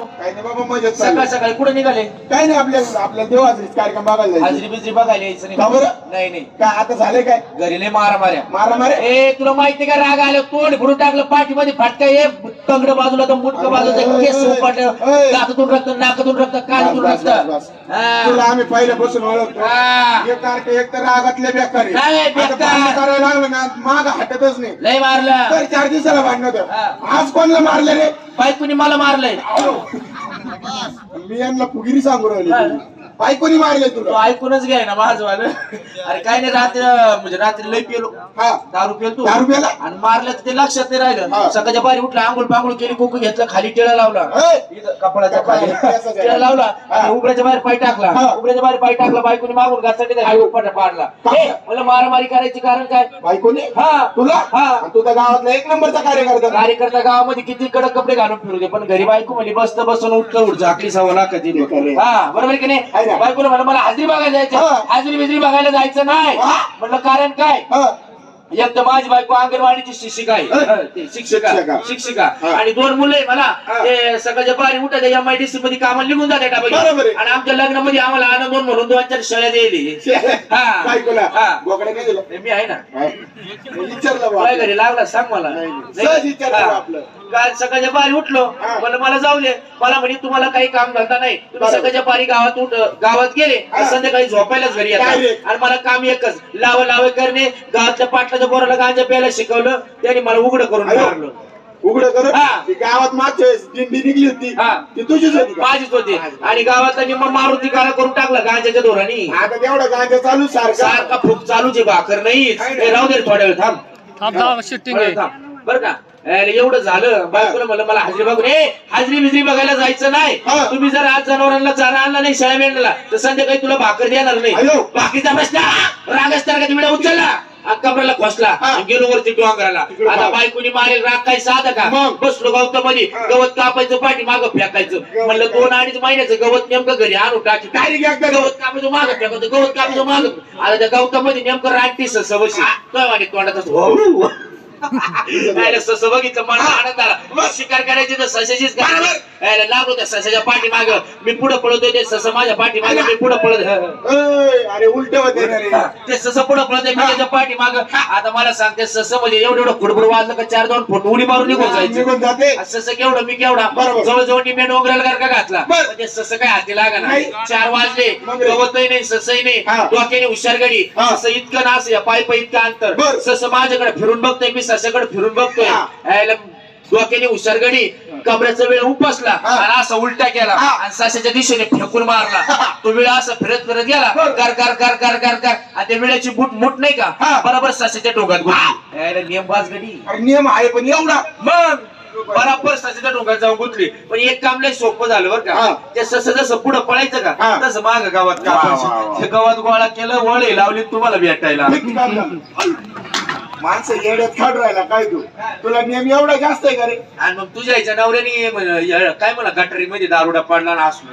काही नाही बाबा मजेत सकाळ. सकाळी कुठे निघाले काही नाही आपल्या आपल्या देवाचा कार्यक्रम बघायला जायचं. हाजरी बिजरी बघायला यायचं का बरं? नाही नाही काय आता झाले काय घरी लय मारा माऱ्या मारा मारे ए तुला माहिती का राग आलं तोंड भरून टाकलं पाठीमध्ये फाटका ये कंगड बाजूला तर मुटक बाजूला केस उपटलं अय. दातातून रक्त नाकातून रक्त कानातून बस, रक्त बस, बस. हा. तुला आम्ही पहिल्यापासून ओळखतो हा. एक तारखे एक तर रागातले बेकार आहे. नाही, आता बेकार. भांडण करायला लागलं ना माग हटतच नाही लय मारलं तर चार दिवसाला भांडण हा. होतं आज कोणाला मारलं रे बायकोनी मला मारलंय मी यांना फुगिरी सांगू राहिली. बायकोनी मारले तो ऐकूनच घ्याय ना माझं वालं. अरे काय नाही रात्री म्हणजे रात्री लय पेलो. हा. दारू पेलो तू. दारू प्याला? आणि मारलं तर ते लक्षात नाही राहिलं. सकाळच्या बारी उठला आंघोळ पांघोळ केली कोकू घेतलं खाली टिळा लावला. कपाळाच्या खाली. टिळा लावला. आणि उघड्याच्या बाहेर पाय टाकला. उघड्याच्या बाहेर पाय टाकला बायकोनी मागून खाली उपटा पाडला. मला मारामारी करायची कारण काय? बायकोनी? हा. तुला? हा. तू तर गावातला एक नंबरचा कार्यकर्ता. कार्यकर्ता गावामध्ये किती कडक कपडे घालून फिरू दे. पण घरी बायको म्हणजे बसत बसून उठतं उठ झाकली सव्वा लाखाची ते खरंय. हा बरोबर की नाही? ना. बायकोला म्हणलं मला हाजरी बघायला जायचं हा. हाजरी बिजरी बघायला जायचं नाही हा. म्हणलं कारण काय हा. एक तर माझी बायको अंगणवाडीची शिक्षिका आहे ते शिक्षिका शिक्षिका. शिक्षिका हा. आणि दोन मुलं आहे मला हा. ते सकाळच्या बारी उठत एम आय डी सी मध्ये कामाला निघून जाते बरोबर आहे. आणि आमच्या लग्नामध्ये आम्हाला आनंद म्हणून दोन चार हा. बायकोला हा. बोकडे नाही दिलं मी आहे ना हा. विचारलं बा काय घरी लागला सांग मला नाही, नाही. नाही? सहज विचारलं हा. आपलं. काल सकाळच्या पारी उठलो हा. मला मला जाऊ दे मला म्हणे तुम्हाला काही काम धंदा नाही तुम्ही बरोबर. सकाळच्या पारी गावात उठ गावात गेले तर हा. संध्याकाळी झोपायलाच घरी येतात Direct. आणि मला काम एकच लाव लावे करणे गावातल्या पाटलाच्या बोराला गांजा प्यायला शिकवलं त्याने मला उघड करून. मारलं उघड कर हा. ती गावात मागच्या वेळेस दिंडी निघली होती. हा. ती तुझीच होती का? माझीच होती. आणि गावातला निम्मा मारुती काळा करून टाकला गांजाच्या धोरणी. आता तेवढा गांजा चालू सारखा. सारखा फूक चालूच आहे भाकर नाही. राहू दे रे थोड्या वेळ थांब. थांब थांब शूटिंग आहे. बर का? अरे एवढं झालं. बायकोला म्हणलं मला हाजरी बघून ए हाजरी बिजरी बघायला जायचं नाही. हा. तुम्ही जर आज जनावरांना चारा आणला नाही शेळ्या मेंढला तर संध्याकाळी तुला भाकर देणार नाही. अयो. बाकीचा प्रश्न? रागच तर का विडा उचलला. कमराला खोसला. आणि गेलो वरती डोंगराला. आता. बायकोनी मारेल राग काय साधा का. बसलो गवतामध्ये. गवत कापायचं पाठी मागं फेकायचं म्हणलं दोन अडीच महिन्याचं गवत नेमकं घरी आणून टाकी एकदा गवत कापायचं मागं फेकायचं गवत कापायचं मागं. आता त्या गवतामध्ये नेमकं रानटी सवशी. तो आणि तोंडात यायला सस बघितलं मला आनंद आला. शिकार करायची तर सशाचीच यायला लागलो त्या सशाच्या पाठी माग मी पुढे पळतोय ते सस माझ्या पाठी माग मी पुढे पळत अरे उलट होते ना ते सस पुढे पळतोय मी त्याच्या पाठी माग आता मला सांगते ससमध्ये एवढं एवढं फुटबुड वाजलं का चार दोन फुट उडी मारून निघून जायचं. जाते. सस केवढं मी केवढा. जवळजवळ निम्या डोंगराला गारका घातला. ते सस काय हाती लागा नाही. चार वाजले. गवतही नाही ससही नाही. डोक्याने हुशार गडी. सस इतकं ना असं पाय पाय इतकं अंतर. सस माझ्याकडे फिरून बघतोय मी ससाकडे फिरून बघतोय. यायला डोक्याने गडी कमऱ्याचा वेळ उपसला. आणि असा उलटा केला. आणि ससाच्या दिशेने फेकून मारला तो वेळ असा फिरत फिरत गेला. कर कर कर कर कर कर आणि त्या वेळाची बुट मुठ नाही का हा. बरोबर ससाच्या डोक्यात गुंतली यायला नियमबाज गडी नियम आहे पण एवढा मग बराबर ससाच्या डोंगरात जाऊन गुंतली पण एक काम लय सोपं झालं बरं. का ते सस जसं पुढं पळायचं. का तसं माग गावात ते गावात गोळा केलं वळे लावली तुम्हाला भेटायला? माणसं येड्यात खाड राहिला काय तू? तुला नियम एवढा जास्त आहे का रे? आणि मग तुझ्या आईच्या नवऱ्याने म्हण- काय म्हणा गटारी मध्ये दारुडा पडला ना? असलो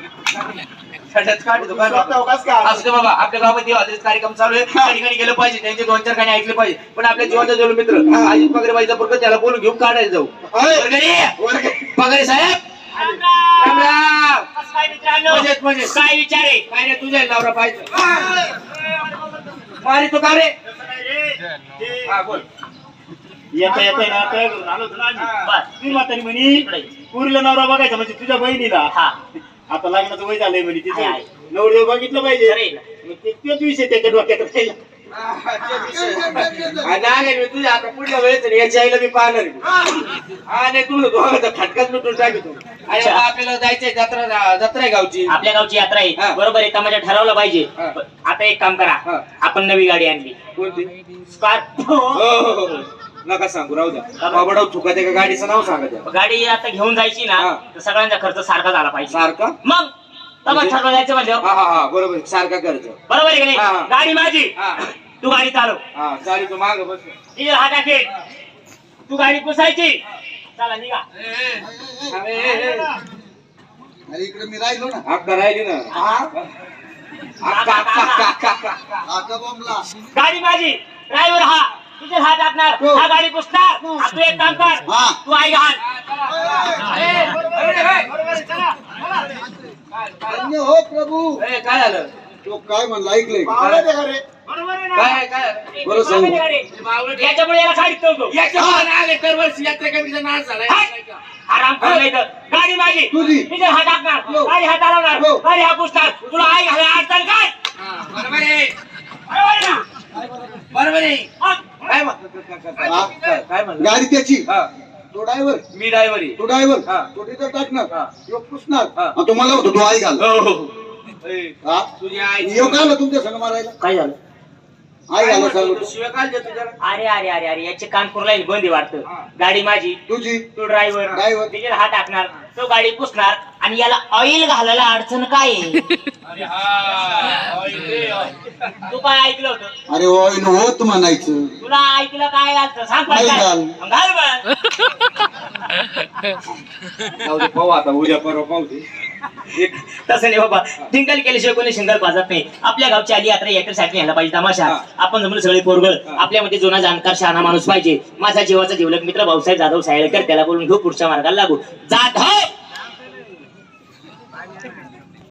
खड्यात काढतो काय स्वतः बाबा? कस काय असू दे बाबा आपल्या गावामध्ये आधीच कार्यक्रम चालू आहे त्या ठिकाणी गेलं पाहिजे त्यांचे दोन चार गाणी ऐकले पाहिजे. पण आपल्या जीवाचा जो मित्र अजित पगरे बाईचा पुरकर त्याला बोलून घेऊन काढायला जाऊ. अय, वर्गणी. पगरे. साहेब! राम राम काय मित्रांनो मजेत मजेत. काय विचार? आहे काय रे तुझ्या नवरा पाहिजे. मारी तो का रे? हा बोल येता येता ना तयार करून आलो होतो ना आम्ही. बस, ती म्हातारी म्हणी पुरीला नवरा बघायचा म्हणजे तुझ्या बहिणीला. आता लग्नाचं वय झालंय म्हणे तिचं. नवरदेव बघितलं पाहिजे. मग ते- तोच विषय त्याच्या डोक्यात राहिला. नाही मी तुझ्या आता पुढल्या वेळेस याच्या आईला मी पाहणार आहे. हा नाही तू दोघांचा खटकाच मिटून टाकतो अरे अच्छा. बाबा, आपल्याला जायचंय जत्रा जत्रा आहे गावची आपल्या गावची यात्रा. आहे बरोबर आहे तमाशा ठरवलं पाहिजे. आता एक काम करा. आपण नवी गाडी आणली कोणती स्कॉर्पिओ हो, हो, हो. नका सांगू राहू द्या बाबडाव चुका त्या गाडीचं नाव सांगा द्या गाडी आता घेऊन जायची ना. तर सगळ्यांचा खर्च सारखा झाला पाहिजे सारखा मग तमाशा ठरवलं जायचं म्हणजे हा हा हा बरोबर सारखा करतो बरोबर आहे की. नाही गाडी माझी तू गाडी चालव. हा चालेल तू माग बस हा टाकेल तू गाडी पुसायची. चला निघा. अरे इकडे मी राहिलो ना. अक्का राहिली ना. हा? अक्का अक्का अक्का अक्का अक्का आता बॉम्बला. गाडी माझी. ड्रायव्हर हा. डिझेल हा टाकणार हो. हा गाडी पुसणार. हा, तू एक काम कर. हा. तू आई घाल. हो प्रभू. ए, काय झालं? तो काय म्हणला. बरोबर ना काय काय बरं सांगू. बावळट. याच्यामुळे याला याच्यावर आले दरवर्षी यात्रा कमिटीचा नाश झालाय. आराम कर नाही तर. गाडी माझी. तुझी. मी जर हात टाकणार हो. गाडी हात चालवणार हो. गाडी हा पुसणार तुला आई घाला अडचण काय? हा, बरोबर आहे. बरोबर आहे ना? बरोबर आहे. हा. काय म्हण- हा? काय काय म्हणलं गाडी त्याची. हा, तो ड्रायव्हर. मी ड्रायव्हर आहे. तो ड्रायव्हर. हा. तो डिझेल टाकणार. हा. तो पुसणार. हा. आणि तो मला होतो तो आई घाल. हो, हो. ए, हा तुझी आई येऊ का आला तुमच्या संग मारायला? काय झालं? काय देतो? अरे अरे अरे अरे याचे कानपूर लाईन बंदी वाटतं गाडी माझी तुझी तो ड्रायव्हर Driver. डिझेल हा टाकणार तो गाडी पुसणार आणि याला ऑइल घालायला अडचण काय आहे? अरे हा. तू काय ऐकलं होतं? अरे ऑइल होत म्हणायचं. तुला ऐकलं काय सांग नाही पटकन. घाल. मग घाल बरं. जाऊ दे, पाहू आता उद्या परवा पाहू दे. तसं नाही बाबा. टिंकल केल्याशिवाय कोणी शिंगल पाजत नाही. आपल्या गावची आली यात्रा यात्रेसाठी यायला पाहिजे तमाशा. हा. आपण जमलं सगळे पोरगळ आपल्यामध्ये जुना जाणकार शहाणा माणूस पाहिजे. माझा जीवाचा जीवलक मित्र भाऊसाहेब जाधव सायळकर त्याला बोलून घेऊ पुढच्या मार्गाला लागू. जाधव!